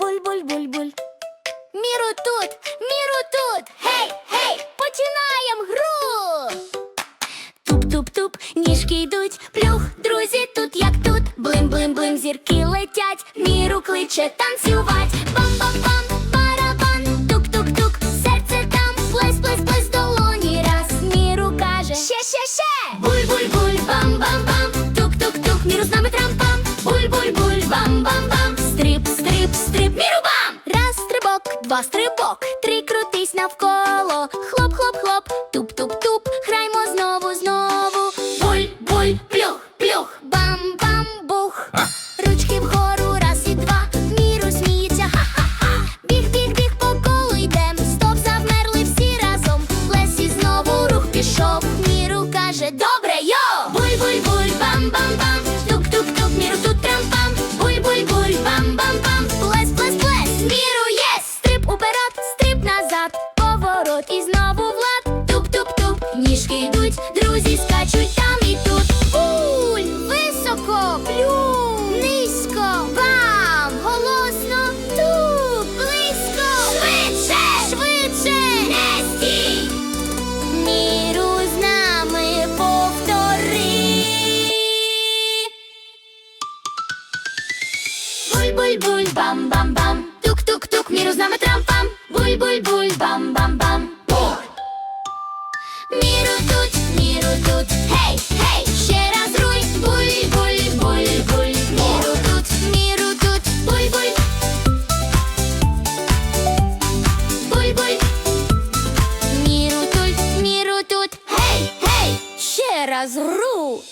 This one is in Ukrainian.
буль-буль-буль-буль. Міру тут, міру тут. Гей, гей, починаємо гру. Туп-туп-туп, ніжки йдуть, плюх, друзі, тут як тут. Блим-блим-блим, зірки летять, міру кличе танцювать. Бам-бам-бам, барабан, тук-тук-тук, серце там, плес-плес-плес, долоні раз. Міру каже, ще-ще-ще. Буль-буль-буль, бам-бам-бам, тук-тук-тук, міру з нами трампам. Буль-буль-буль, стрип, стрип, стрип, міру бам! Раз стрибок, два стрибок, три крутись навколо. Хлоп, хлоп, хлоп, туп, туп, туп, граймо знову, знову. Буль, буль, плюх, плюх, бам, бам, бух. Ручки вгору, раз і два, міру сміється, ха-ха-ха. Біг, біг, біг по колу йдем, стоп, завмерли всі разом. В лесі знову рух пішов, міру каже, добре, йо! Буль, буль, буль, бам, поворот і знову влад. Туп, туп, туп, ніжки йдуть, друзі скачуть там і тут. Буль, високо, плюм, низько, бам, голосно, тут, близько, швидше, швидше, не стій. Міру з нами повтори. Буль-буль-буль, бам-бам-бам. Тук-тук-тук, міру з нами трампам. Буль-буль-буль, бам-бам-бам. зараз гру.